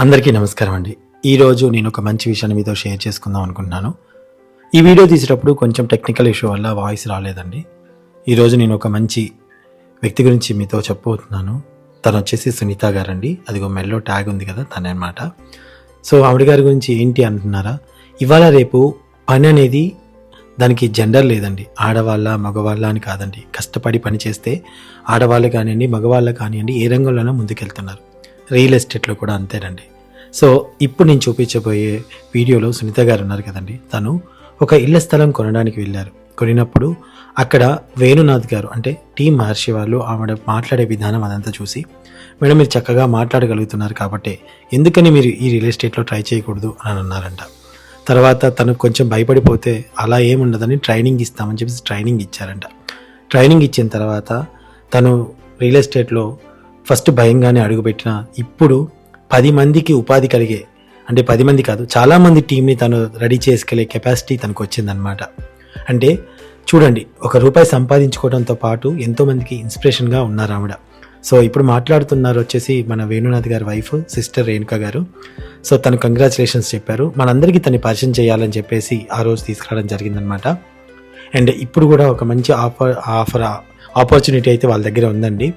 అందరికీ నమస్కారం అండి. ఈరోజు నేను ఒక మంచి విషయాన్ని మీతో షేర్ చేసుకుందాం అనుకుంటున్నాను. ఈ వీడియో తీసేటప్పుడు కొంచెం టెక్నికల్ ఇష్యూ వల్ల వాయిస్ రాలేదండి. ఈరోజు నేను ఒక మంచి వ్యక్తి గురించి మీతో చెప్పబోతున్నాను. తను వచ్చేసి సునీత గారండి. అదిగో మెల్లో ట్యాగ్ ఉంది కదా తనే అనమాట సో ఆవిడ గారి గురించి ఏంటి అంటున్నారా? ఇవాళ రేపు పని అనేది దానికి జెండర్ లేదండి. ఆడవాళ్ళ మగవాళ్ళ అని కాదండి. కష్టపడి పని చేస్తే ఆడవాళ్ళు కానివ్వండి మగవాళ్ళు కానివ్వండి ఏ రంగంలోనూ ముందుకెళ్తున్నారు. రియల్ ఎస్టేట్లో కూడా అంతేనండి. సో ఇప్పుడు నేను చూపించబోయే వీడియోలో సునీత గారు ఉన్నారు కదండి. తను ఒక ఇళ్ళ స్థలం కొనడానికి వెళ్ళారు. కొనినప్పుడు అక్కడ వేణునాథ్ గారు అంటే టీ మహర్షి వాళ్ళు ఆవిడ మాట్లాడే విధానం అదంతా చూసి మేడం మీరు చక్కగా మాట్లాడగలుగుతున్నారు కాబట్టి ఎందుకని మీరు ఈ రియల్ ఎస్టేట్లో ట్రై చేయకూడదు? అని అన్నారంట. తర్వాత తను కొంచెం భయపడిపోతే అలా ఏముండదని ట్రైనింగ్ ఇస్తామని చెప్పేసి ట్రైనింగ్ ఇచ్చారంట. ట్రైనింగ్ ఇచ్చిన తర్వాత తను రియల్ ఎస్టేట్లో ఫస్ట్ భయంగానే అడుగుపెట్టిన ఇప్పుడు పది మందికి ఉపాధి కలిగే అంటే పది మంది కాదు చాలామంది టీంని తను రెడీ చేసుకెళ్ళే కెపాసిటీ తనకు వచ్చిందనమాట అంటే చూడండి ఒక రూపాయి సంపాదించుకోవడంతో పాటు ఎంతోమందికి ఇన్స్పిరేషన్గా ఉన్నారు ఆవిడ. సో ఇప్పుడు మాట్లాడుతున్నారు వచ్చేసి మన వేణునాథ్ గారి వైఫ్ సిస్టర్ రేణుక గారు. సో తను కంగ్రాచులేషన్స్ చెప్పారు. మనందరికీ తను పరిచయం చేయాలని చెప్పేసి ఆ రోజు తీసుకురావడం జరిగిందనమాట అండ్ ఇప్పుడు కూడా ఒక మంచి ఆఫర్ ఆఫర్ ఆపర్చునిటీ అయితే వాళ్ళ దగ్గర ఉందండి.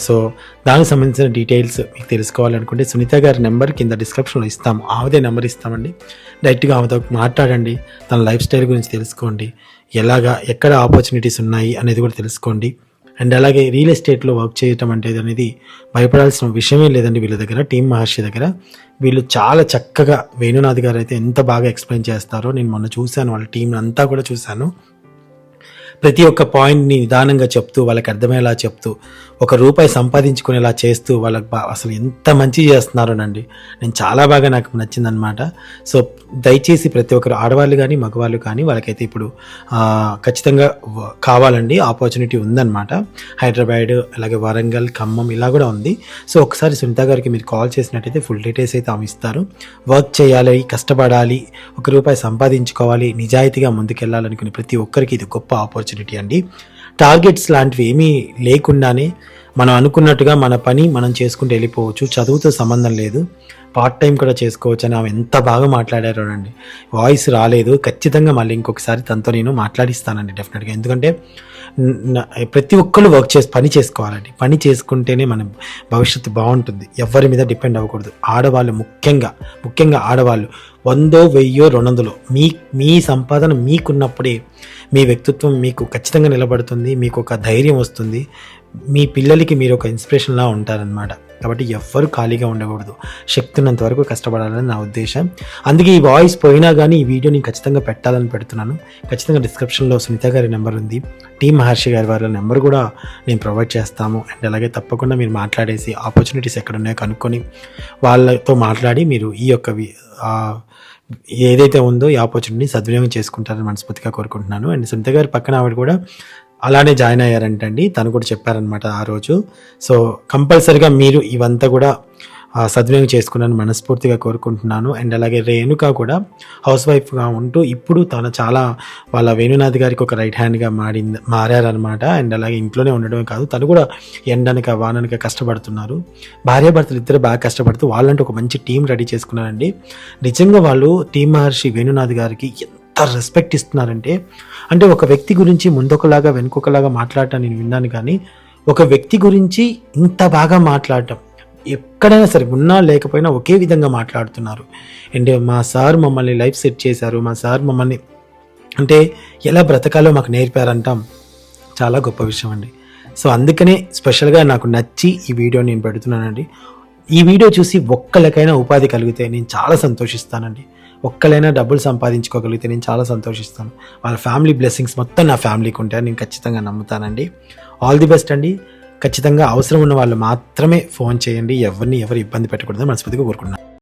సో దానికి సంబంధించిన డీటెయిల్స్ మీకు తెలుసుకోవాలనుకుంటే సునీత గారి నెంబర్ కింద డిస్క్రిప్షన్లో ఇస్తాము. ఆమెదే నెంబర్ ఇస్తామండి. డైరెక్ట్గా ఆమెతో మాట్లాడండి. తన లైఫ్ స్టైల్ గురించి తెలుసుకోండి. ఎలాగా ఎక్కడ ఆపర్చునిటీస్ ఉన్నాయి అనేది కూడా తెలుసుకోండి. అండ్ అలాగే రియల్ ఎస్టేట్లో వర్క్ చేయటం అంటే అనేది భయపడాల్సిన విషయమే లేదండి వీళ్ళ దగ్గర టీం మహర్షి దగ్గర. వీళ్ళు చాలా చక్కగా వేణునాథ్ గారు అయితే ఎంత బాగా ఎక్స్ప్లెయిన్ చేస్తారో నేను మొన్న చూశాను. వాళ్ళ టీం అంతా కూడా చూశాను. ప్రతి ఒక్క పాయింట్ని నిదానంగా చెప్తూ వాళ్ళకి అర్థమయ్యేలా చెప్తూ ఒక రూపాయి సంపాదించుకునేలా చేస్తూ వాళ్ళకి అసలు ఎంత మంచి చేస్తున్నారోనండి నేను చాలా బాగా నాకు నచ్చిందనమాట సో దయచేసి ప్రతి ఒక్కరు ఆడవాళ్ళు కానీ మగవాళ్ళు కానీ వాళ్ళకైతే ఇప్పుడు ఖచ్చితంగా కావాలండి. ఆపర్చునిటీ ఉందన్నమాట. హైదరాబాద్ అలాగే వరంగల్ ఖమ్మం ఇలా కూడా ఉంది. సో ఒకసారి సునీత గారికి మీరు కాల్ చేసినట్టయితే ఫుల్ డీటెయిల్స్ అయితే ఆమె ఇస్తారు. వర్క్ చేయాలి కష్టపడాలి ఒక రూపాయి సంపాదించుకోవాలి నిజాయితీగా ముందుకెళ్ళాలనుకునే ప్రతి ఒక్కరికి ఇది గొప్ప ఆపర్చునిటీ అండి. టార్గెట్స్ లాంటివి ఏమీ లేకుండానే మనం అనుకున్నట్టుగా మన పని మనం చేసుకుంటూ వెళ్ళిపోవచ్చు. చదువుతో సంబంధం లేదు. పార్ట్ టైం కూడా చేసుకోవచ్చు అని ఆమె ఎంత బాగా మాట్లాడారో అండి. వాయిస్ రాలేదు. ఖచ్చితంగా మళ్ళీ ఇంకొకసారి తనతో నేను మాట్లాడిస్తానండి డెఫినెట్గా ఎందుకంటే ప్రతి ఒక్కరు వర్క్ చేసి పని చేసుకోవాలండి. పని చేసుకుంటేనే మన భవిష్యత్తు బాగుంటుంది. ఎవరి మీద డిపెండ్ అవ్వకూడదు. ఆడవాళ్ళు ముఖ్యంగా ముఖ్యంగా ఆడవాళ్ళు వందో వెయ్యో రెండు వందలో మీ మీ సంపాదన మీకున్నప్పుడే మీ వ్యక్తిత్వం మీకు ఖచ్చితంగా నిలబడుతుంది. మీకు ఒక ధైర్యం వస్తుంది. మీ పిల్లలకి మీరు ఒక ఇన్స్పిరేషన్లా ఉంటారనమాట కాబట్టి ఎవ్వరు ఖాళీగా ఉండకూడదు. శక్తి ఉన్నంత వరకు కష్టపడాలని నా ఉద్దేశం. అందుకే ఈ వాయిస్ పోయినా కానీ ఈ వీడియో నేను ఖచ్చితంగా పెట్టాలని పెడుతున్నాను. ఖచ్చితంగా డిస్క్రిప్షన్లో సునీత గారి నెంబర్ ఉంది. టీ మహర్షి గారి వారి నెంబర్ కూడా నేను ప్రొవైడ్ చేస్తాము. అండ్ అలాగే తప్పకుండా మీరు మాట్లాడేసి ఆపర్చునిటీస్ ఎక్కడ ఉన్నాయో కనుక్కొని వాళ్ళతో మాట్లాడి మీరు ఈ యొక్క ఏదైతే ఉందో ఈ ఆపర్చునిటీ సద్వినియోగం చేసుకుంటారని మనస్ఫూర్తిగా కోరుకుంటున్నాను. అండ్ సునీత గారి పక్కన ఆవిడ కూడా అలానే జాయిన్ అయ్యారంటండి. తను కూడా చెప్పారనమాట ఆ రోజు. సో కంపల్సరిగా మీరు ఇవంతా కూడా సద్వినియోగం చేసుకున్నాను మనస్ఫూర్తిగా కోరుకుంటున్నాను. అండ్ అలాగే రేణుక కూడా హౌస్ వైఫ్గా ఉంటూ ఇప్పుడు తను చాలా వాళ్ళ వేణునాథ్ గారికి ఒక రైట్ హ్యాండ్గా మారింది మారారనమాట అండ్ అలాగే ఇంట్లోనే ఉండడమే కాదు తను కూడా ఎండనక వాననక కష్టపడుతున్నారు. భార్యాభర్తలు ఇద్దరు బాగా కష్టపడుతూ వాళ్ళంటూ ఒక మంచి టీం రెడీ చేసుకున్నారండి. నిజంగా వాళ్ళు టీం మహర్షి వేణునాథ్ గారికి ఎంత రెస్పెక్ట్ ఇస్తున్నారంటే అంటే ఒక వ్యక్తి గురించి ముందొకలాగా వెనుకొకలాగా మాట్లాడటం నేను విన్నాను కానీ ఒక వ్యక్తి గురించి ఇంత బాగా మాట్లాడటం ఎక్కడైనా సరే ఉన్నా లేకపోయినా ఒకే విధంగా మాట్లాడుతున్నారు. అండ్ మా సార్ మమ్మల్ని లైఫ్ సెట్ చేశారు. మా సార్ మమ్మల్ని అంటే ఎలా బ్రతకాలో మాకు నేర్పారంటాం. చాలా గొప్ప విషయం అండి. సో అందుకనే స్పెషల్గా నాకు నచ్చి ఈ వీడియో నేను పెడుతున్నానండి. ఈ వీడియో చూసి ఒక్కరికైనా ఉపాధి కలిగితే నేను చాలా సంతోషిస్తానండి. ఒక్కలైనా డబ్బులు సంపాదించుకోగలిగితే నేను చాలా సంతోషిస్తాను. వాళ్ళ ఫ్యామిలీ బ్లెస్సింగ్స్ మొత్తం నా ఫ్యామిలీకి ఉంటాయని నేను ఖచ్చితంగా నమ్ముతానండి. ఆల్ ది బెస్ట్ అండి. ఖచ్చితంగా అవసరం ఉన్న వాళ్ళు మాత్రమే ఫోన్ చేయండి. ఎవరిని ఎవరు ఇబ్బంది పెట్టకూడదని మనస్ఫూర్తిగా కోరుకుంటున్నాను.